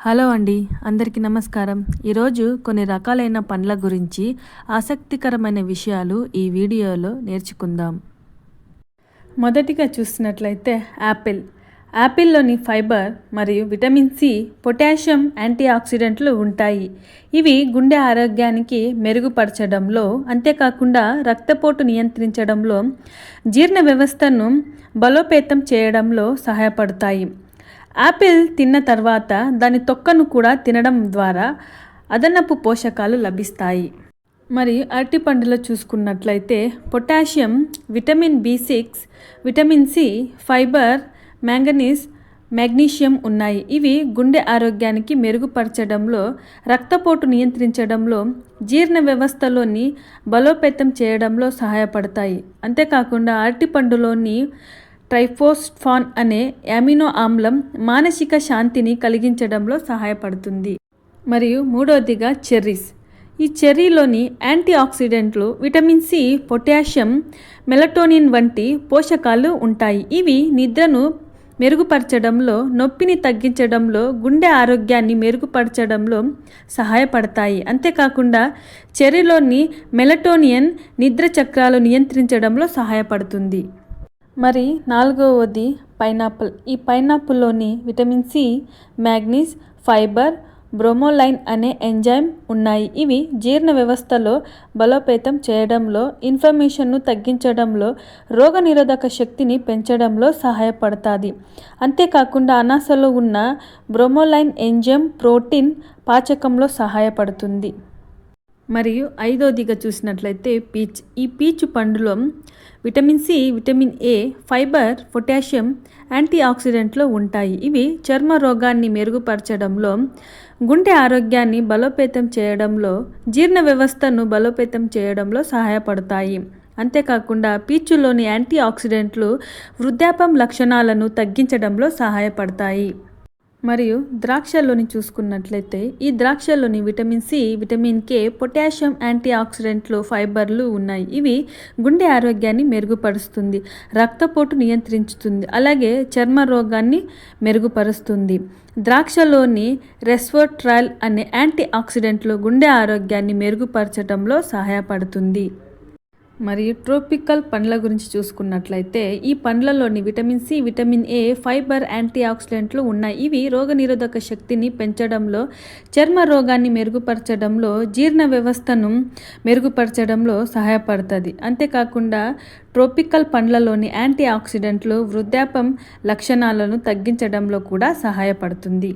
Hello అండి అందరికీ నమస్కారం. ఈరోజు కొన్ని రకాలైన పండ్ల గురించి ఆసక్తికరమైన విషయాలు ఈ వీడియోలో నేర్చుకుందాం. మొదటిగా చూసినట్లయితే యాపిల్ యాపిల్లోని ఫైబర్ మరియు విటమిన్ సి పొటాషియం యాంటీ ఆక్సిడెంట్లు ఉంటాయి. ఇవి గుండె ఆరోగ్యానికి మెరుగుపరచడంలో అంతేకాకుండా రక్తపోటు నియంత్రించడంలో జీర్ణ వ్యవస్థను బలోపేతం చేయడంలో సహాయపడతాయి. యాపిల్ తిన్న తర్వాత దాని తొక్కను కూడా తినడం ద్వారా అదనపు పోషకాలు లభిస్తాయి. మరి అరటిపండులో చూసుకున్నట్లయితే potassium vitamin B six vitamin C fibre manganese magnesium ఉన్నాయి. ఇవి గుండె ఆరోగ్యానికి మెరుగుపరచడంలో రక్తపోటు నియంత్రించడంలో జీర్ణ వ్యవస్థలోని బలోపేతం చేయడంలో సహాయపడతాయి. అంతేకాకుండా అరటిపండులోని ట్రైఫోస్ఫాన్ అనే అమినో ఆమ్లం మానసిక శాంతిని కలిగించడంలో సహాయపడుతుంది. మరియు మూడవదిగా చెర్రీస్. ఈ చెర్రీలోని యాంటీ ఆక్సిడెంట్లు విటమిన్ సి పొటాషియం మెలటోనిన్ వంటి పోషకాలు ఉంటాయి. ఇవి నిద్రను మెరుగుపరచడంలో నొప్పిని తగ్గించడంలో గుండె ఆరోగ్యాన్ని మెరుగుపరచడంలో సహాయపడతాయి. అంతేకాకుండా చెర్రీలోని మెలటోనియన్ నిద్ర చక్రాలు నియంత్రించడంలో సహాయపడుతుంది. మరి నాలుగవది పైనాపిల్. ఈ పైనాపిల్లోని vitamin C manganese fibre bromelain అనే ఎంజైమ్ ఉన్నాయి. ఇవి జీర్ణ వ్యవస్థలో బలోపేతం చేయడంలో ఇన్ఫర్మేషన్ను తగ్గించడంలో రోగనిరోధక శక్తిని పెంచడంలో సహాయపడుతుంది. అంతేకాకుండా అనాసలో ఉన్న బ్రోమోలైన్ ఎంజైమ్ ప్రోటీన్ పాచకంలో సహాయపడుతుంది. మరియు ఐదోదిగా చూసినట్లయితే పీచ్ ఈ పీచు పండులో vitamin C vitamin A fibre potassium anti ఆక్సిడెంట్లు ఉంటాయి. ఇవి చర్మ రోగాన్ని మెరుగుపరచడంలో గుండె ఆరోగ్యాన్ని బలోపేతం చేయడంలో జీర్ణ వ్యవస్థను బలోపేతం చేయడంలో సహాయపడతాయి. అంతేకాకుండా పీచులోని యాంటీ ఆక్సిడెంట్లు వృద్ధాపం లక్షణాలను తగ్గించడంలో సహాయపడతాయి. మరియు ద్రాక్షల్లోని చూసుకున్నట్లయితే ఈ ద్రాక్షల్లోని vitamin C vitamin K potassium anti ఆక్సిడెంట్లు ఫైబర్లు ఉన్నాయి. ఇవి గుండె ఆరోగ్యాన్ని మెరుగుపరుస్తుంది రక్తపోటు నియంత్రించుతుంది అలాగే చర్మ రోగాన్ని మెరుగుపరుస్తుంది. ద్రాక్షలోని రెస్వోట్రాల్ అనే యాంటీ ఆక్సిడెంట్లు గుండె ఆరోగ్యాన్ని మెరుగుపరచడంలో సహాయపడుతుంది. మరియు ట్రోపికల్ పండ్ల గురించి చూసుకున్నట్లయితే ఈ పండ్లలోని vitamin C vitamin A fibre anti ఆక్సిడెంట్లు ఉన్నాయి. ఇవి రోగనిరోధక శక్తిని పెంచడంలో చర్మ రోగాన్ని మెరుగుపరచడంలో జీర్ణ వ్యవస్థను మెరుగుపరచడంలో సహాయపడుతుంది అంతేకాకుండా ట్రోపికల్ పండ్లలోని యాంటీ ఆక్సిడెంట్లు వృద్ధాపం లక్షణాలను తగ్గించడంలో కూడా సహాయపడుతుంది.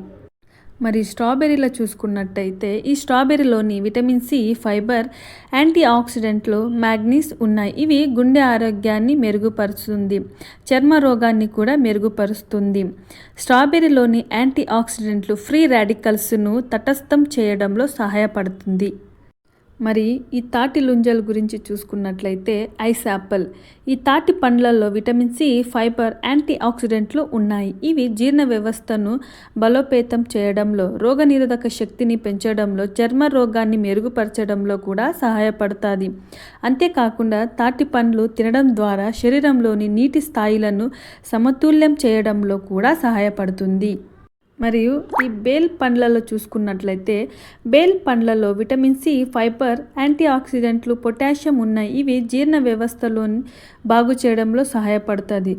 మరి స్ట్రాబెర్రీలో చూసుకున్నట్టయితే ఈ స్ట్రాబెర్రీలోని విటమిన్ సి ఫైబర్ యాంటీ ఆక్సిడెంట్లు మ్యాగ్నీస్ ఉన్నాయి. ఇవి గుండె ఆరోగ్యాన్ని మెరుగుపరుస్తుంది. చర్మ రోగాన్ని కూడా మెరుగుపరుస్తుంది. స్ట్రాబెర్రీలోని యాంటీ ఆక్సిడెంట్లు ఫ్రీ రాడికల్స్ను తటస్థం చేయడంలో సహాయపడుతుంది. మరి ఈ తాటి లుంజల గురించి చూసుకున్నట్లయితే ఐస్ యాపిల్. ఈ తాటి పండ్లలో విటమిన్ సి ఫైబర్ యాంటీ ఆక్సిడెంట్లు ఉన్నాయి. ఇవి జీర్ణ వ్యవస్థను బలోపేతం చేయడంలో రోగనిరోధక శక్తిని పెంచడంలో చర్మ రోగాన్ని మెరుగుపరచడంలో కూడా సహాయపడుతుంది. అంతేకాకుండా తాటి పండ్లు తినడం ద్వారా శరీరంలోని నీటి స్థాయిలను సమతుల్యం చేయడంలో కూడా సహాయపడుతుంది. మరియు ఈ బేల్ పండ్లలో చూసుకున్నట్లయితే బేల్ పండ్లలో విటమిన్ సి ఫైబర్ యాంటీ ఆక్సిడెంట్లు పొటాషియం ఉన్నాయి ఇవి జీర్ణ వ్యవస్థలో బాగు చేయడంలో సహాయపడుతుంది.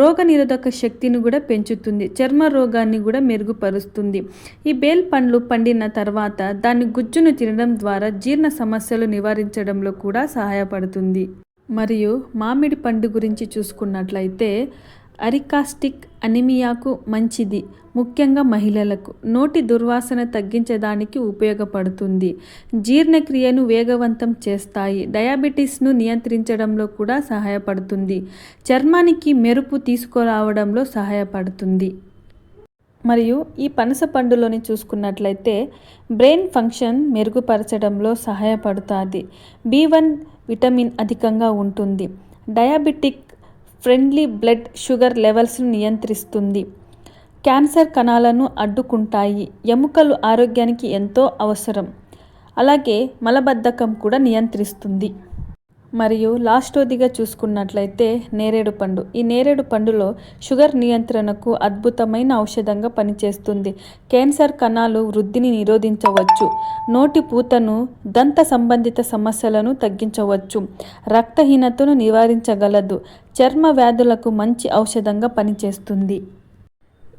రోగ నిరోధక శక్తిని కూడా పెంచుతుంది చర్మ రోగాన్ని కూడా మెరుగుపరుస్తుంది. ఈ బేల్ పండ్లు పండిన తర్వాత దాని గుజ్జును తినడం ద్వారా జీర్ణ సమస్యలు నివారించడంలో కూడా సహాయపడుతుంది. మరియు మామిడి పండు గురించి చూసుకున్నట్లయితే అరికాస్టిక్ అనిమియాకు మంచిది. ముఖ్యంగా మహిళలకు. నోటి దుర్వాసన తగ్గించడానికి ఉపయోగపడుతుంది. జీర్ణక్రియను వేగవంతం చేస్తాయి. డయాబెటీస్ను నియంత్రించడంలో కూడా సహాయపడుతుంది. చర్మానికి మెరుపు తీసుకురావడంలో సహాయపడుతుంది. మరియు ఈ పనస పండులోని చూసుకున్నట్లయితే బ్రెయిన్ ఫంక్షన్ మెరుగుపరచడంలో సహాయపడుతుంది. బి వన్ విటమిన్ అధికంగా ఉంటుంది. డయాబెటిక్ ఫ్రెండ్లీ బ్లడ్ షుగర్ లెవెల్స్ను నియంత్రిస్తుంది. క్యాన్సర్ కణాలను అడ్డుకుంటాయి. ఎముకలు ఆరోగ్యానికి ఎంతో అవసరం. అలాగే మలబద్ధకం కూడా నియంత్రిస్తుంది. మరియు లాస్టోదిగా చూసుకున్నట్లయితే నేరేడు పండు. ఈ నేరేడు పండులో షుగర్ నియంత్రణకు అద్భుతమైన ఔషధంగా పనిచేస్తుంది. క్యాన్సర్ కణాలు వృద్ధిని నిరోధించవచ్చు. నోటి పూతను దంత సంబంధిత సమస్యలను తగ్గించవచ్చు. రక్తహీనతను నివారించగలదు. చర్మ వ్యాధులకు మంచి ఔషధంగా పనిచేస్తుంది.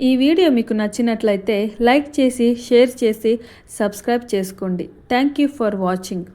ఈ వీడియో మీకు నచ్చినట్లయితే లైక్ చేసి షేర్ చేసి సబ్స్క్రైబ్ చేసుకోండి. Thank you for watching.